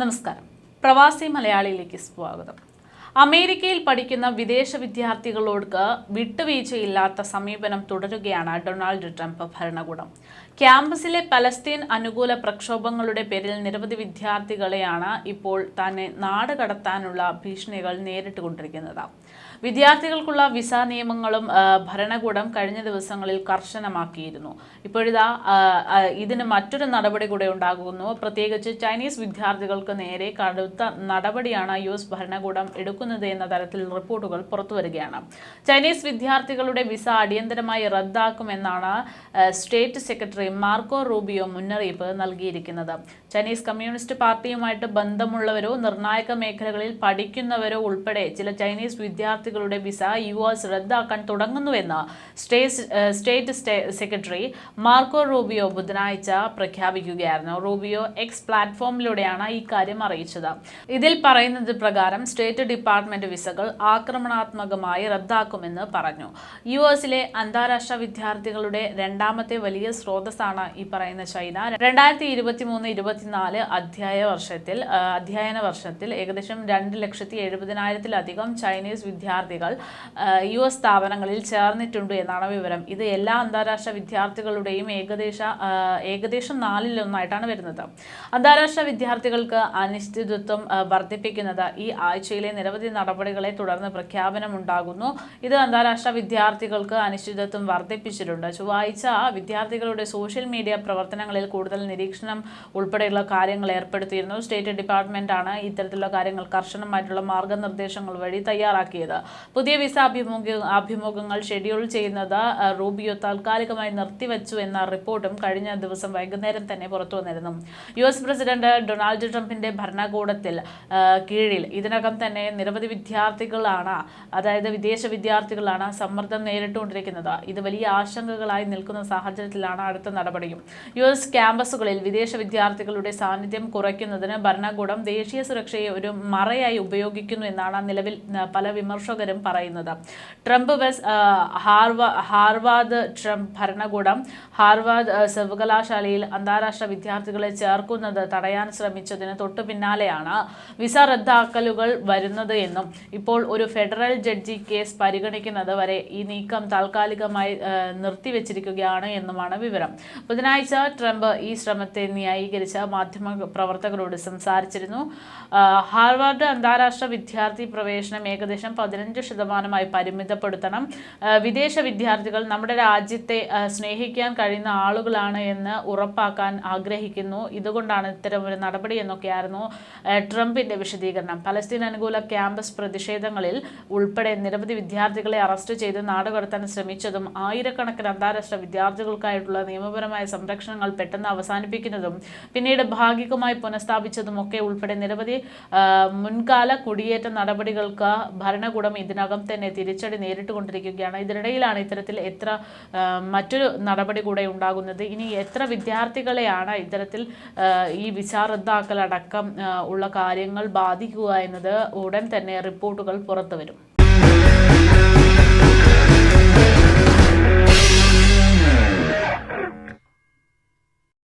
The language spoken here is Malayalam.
നമസ്കാരം. പ്രവാസി മലയാളിയിലേക്ക് സ്വാഗതം. അമേരിക്കയിൽ പഠിക്കുന്ന വിദേശ വിദ്യാർത്ഥികളോട് വിട്ടുവീഴ്ചയില്ലാത്ത സമീപനം തുടരുകയാണ് ഡൊണാൾഡ് ട്രംപ് ഭരണകൂടം. ക്യാമ്പസിലെ പലസ്തീൻ അനുകൂല പ്രക്ഷോഭങ്ങളുടെ പേരിൽ നിരവധി വിദ്യാർത്ഥികളെയാണ് ഇപ്പോൾ തന്നെ നാട് കടത്താനുള്ള ഭീഷണികൾ നേരിട്ടുകൊണ്ടിരിക്കുന്നത്. വിദ്യാർത്ഥികൾക്കുള്ള വിസ നിയമങ്ങളും ഭരണകൂടം കഴിഞ്ഞ ദിവസങ്ങളിൽ കർശനമാക്കിയിരുന്നു. ഇപ്പോഴിതാ ഇതിന് മറ്റൊരു നടപടി കൂടെ ഉണ്ടാകുന്നു. പ്രത്യേകിച്ച് ചൈനീസ് വിദ്യാർത്ഥികൾക്ക് നേരെ കടുത്ത നടപടിയാണ് യു എസ് ഭരണകൂടം എടുക്കുന്നത് എന്ന തരത്തിൽ റിപ്പോർട്ടുകൾ പുറത്തു വരികയാണ് ചൈനീസ് വിദ്യാർത്ഥികളുടെ വിസ അടിയന്തരമായി റദ്ദാക്കുമെന്നാണ് സ്റ്റേറ്റ് സെക്രട്ടറി മാർക്കോ റൂബിയോ മുന്നറിയിപ്പ് നൽകിയിരിക്കുന്നത്. ചൈനീസ് കമ്മ്യൂണിസ്റ്റ് പാർട്ടിയുമായിട്ട് ബന്ധമുള്ളവരോ നിർണായക മേഖലകളിൽ പഠിക്കുന്നവരോ ഉൾപ്പെടെ ചില ചൈനീസ് വിദ്യാർത്ഥികളുടെ വിസ യു എസ് റദ്ദാക്കാൻ തുടങ്ങുന്നുവെന്ന് സ്റ്റേറ്റ് സെക്രട്ടറി മാർക്കോ റൂബിയോ ബുധനാഴ്ച പ്രഖ്യാപിക്കുകയായിരുന്നു. റൂബിയോ എക്സ് പ്ലാറ്റ്ഫോമിലൂടെയാണ് ഈ കാര്യം അറിയിച്ചത്. ഇതിൽ പറയുന്നത് പ്രകാരം സ്റ്റേറ്റ് ഡിപ്പാർട്ട്മെന്റ് വിസകൾ ആക്രമണാത്മകമായി റദ്ദാക്കുമെന്ന് പറഞ്ഞു. യു എസിലെ അന്താരാഷ്ട്ര വിദ്യാർത്ഥികളുടെ രണ്ടാമത്തെ വലിയ സ്രോതസ്സാണ് ഈ പറയുന്ന ചൈന. രണ്ടായിരത്തി ഇരുപത്തി മൂന്ന് ഇരുപത്തിനാല് അധ്യായ വർഷത്തിൽ അധ്യയന വർഷത്തിൽ ഏകദേശം രണ്ട് ലക്ഷത്തി എഴുപതിനായിരത്തിലധികം ചൈനീസ് വിദ്യാർത്ഥികൾ യു എസ് സ്ഥാപനങ്ങളിൽ ചേർന്നിട്ടുണ്ട് എന്നാണ് വിവരം. ഇത് എല്ലാ അന്താരാഷ്ട്ര വിദ്യാർത്ഥികളുടെയും ഏകദേശ ഏകദേശം നാലിലൊന്നായിട്ടാണ് വരുന്നത്. അന്താരാഷ്ട്ര വിദ്യാർത്ഥികൾക്ക് അനിശ്ചിതത്വം വർദ്ധിപ്പിക്കുന്നത് ഈ ആഴ്ചയിലെ നിരവധി നടപടികളെ തുടർന്ന് പ്രഖ്യാപനമുണ്ടാകുന്നു. ഇത് അന്താരാഷ്ട്ര വിദ്യാർത്ഥികൾക്ക് അനിശ്ചിതത്വം വർദ്ധിപ്പിച്ചിട്ടുണ്ട്. ചൊവ്വാഴ്ച വിദ്യാർത്ഥികളുടെ സോഷ്യൽ മീഡിയ പ്രവർത്തനങ്ങളിൽ കൂടുതൽ നിരീക്ഷണം ഉൾപ്പെടെയുള്ള കാര്യങ്ങൾ ഏർപ്പെടുത്തിയിരുന്നു. സ്റ്റേറ്റ് ഡിപ്പാർട്ട്മെന്റ് ആണ് ഇത്തരത്തിലുള്ള കാര്യങ്ങൾ കർശനമായിട്ടുള്ള മാർഗനിർദ്ദേശങ്ങൾ വഴി തയ്യാറാക്കിയത്. പുതിയ വിസ അഭിമുഖ അഭിമുഖങ്ങൾ ഷെഡ്യൂൾ ചെയ്യുന്നത് റൂബിയോ താൽക്കാലികമായി നിർത്തിവെച്ചു എന്ന റിപ്പോർട്ടും കഴിഞ്ഞ ദിവസം വൈകുന്നേരം തന്നെ പുറത്തു വന്നിരുന്നു. യു എസ് പ്രസിഡന്റ് ഡൊണാൾഡ് ട്രംപിന്റെ ഭരണകൂടത്തിൽ കീഴിൽ ഇതിനകം തന്നെ നിരവധി വിദ്യാർത്ഥികളാണ് അതായത് വിദേശ വിദ്യാർത്ഥികളാണ് സമ്മർദ്ദം നേരിട്ടുകൊണ്ടിരിക്കുന്നത്. ഇത് വലിയ ആശങ്കകളായി നിൽക്കുന്ന സാഹചര്യത്തിലാണ് അടുത്ത നടപടിയും. യു എസ് ക്യാമ്പസുകളിൽ വിദേശ വിദ്യാർത്ഥികളുടെ സാന്നിധ്യം കുറയ്ക്കുന്നതിന് ഭരണകൂടം ദേശീയ സുരക്ഷയെ ഒരു മറയായി ഉപയോഗിക്കുന്നു എന്നാണ് നിലവിൽ പല പല വിമർശകരും പറയുന്നത്. ട്രംപ് വെസ് ഹാർവ ഹാർവാർഡ് ട്രംപ് ഭരണകൂടം ഹാർവാദ് സർവകലാശാലയിൽ അന്താരാഷ്ട്ര വിദ്യാർത്ഥികളെ ചേർക്കുന്നത് തടയാൻ ശ്രമിച്ചതിന് തൊട്ടു പിന്നാലെയാണ് വിസ റദ്ദാക്കലുകൾ വരുന്നത് എന്നും ഇപ്പോൾ ഒരു ഫെഡറൽ ജഡ്ജി കേസ് പരിഗണിക്കുന്നത് വരെ ഈ നീക്കം താൽക്കാലികമായി നിർത്തിവെച്ചിരിക്കുകയാണ് എന്നുമാണ് വിവരം. ബുധനാഴ്ച ട്രംപ് ഈ ശ്രമത്തെ ന്യായീകരിച്ച മാധ്യമ പ്രവർത്തകരോട് സംസാരിച്ചിരുന്നു. ഹാർവാർഡ് അന്താരാഷ്ട്ര വിദ്യാർത്ഥി പ്രവേശനം ഏകദേശം പതിനഞ്ച് ശതമാനമായി പരിമിതപ്പെടുത്തണം. വിദേശ വിദ്യാർത്ഥികൾ നമ്മുടെ രാജ്യത്തെ സ്നേഹിക്കാൻ കഴിയുന്ന ആളുകളാണ് എന്ന് ഉറപ്പാക്കാൻ ആഗ്രഹിക്കുന്നു. ഇതുകൊണ്ടാണ് ഇത്തരം ഒരു നടപടി എന്നൊക്കെയായിരുന്നു ട്രംപിന്റെ വിശദീകരണം. പലസ്തീൻ അനുകൂല ക്യാമ്പസ് പ്രതിഷേധങ്ങളിൽ ഉൾപ്പെടെ നിരവധി വിദ്യാർത്ഥികളെ അറസ്റ്റ് ചെയ്ത് നാടുകടത്താൻ ശ്രമിച്ചതും ആയിരക്കണക്കിന് അന്താരാഷ്ട്ര വിദ്യാർത്ഥികൾക്കായിട്ടുള്ള നിയമപരമായ സംരക്ഷണങ്ങൾ പെട്ടെന്ന് അവസാനിപ്പിക്കുന്നതും പിന്നീട് ഭാഗികമായി പുനഃസ്ഥാപിച്ചതും ഒക്കെ ഉൾപ്പെടെ നിരവധി മുൻകാല കുടിയേറ്റ നടപടികൾക്ക് ഭരണകൂടം ഇതിനകം തന്നെ തിരിച്ചടി നേരിട്ടുകൊണ്ടിരിക്കുകയാണ്. ഇതിനിടയിലാണ് ഇത്തരത്തിൽ എത്ര മറ്റൊരു നടപടി കൂടെ ഉണ്ടാകുന്നത്. ഇനി എത്ര വിദ്യാർത്ഥികളെയാണ് ഇത്തരത്തിൽ ഈ വിസ റദ്ദാക്കലടക്കം ഉള്ള കാര്യങ്ങൾ ബാധിക്കുക എന്നത് ഉടൻ തന്നെ റിപ്പോർട്ടുകൾ പുറത്തു വരും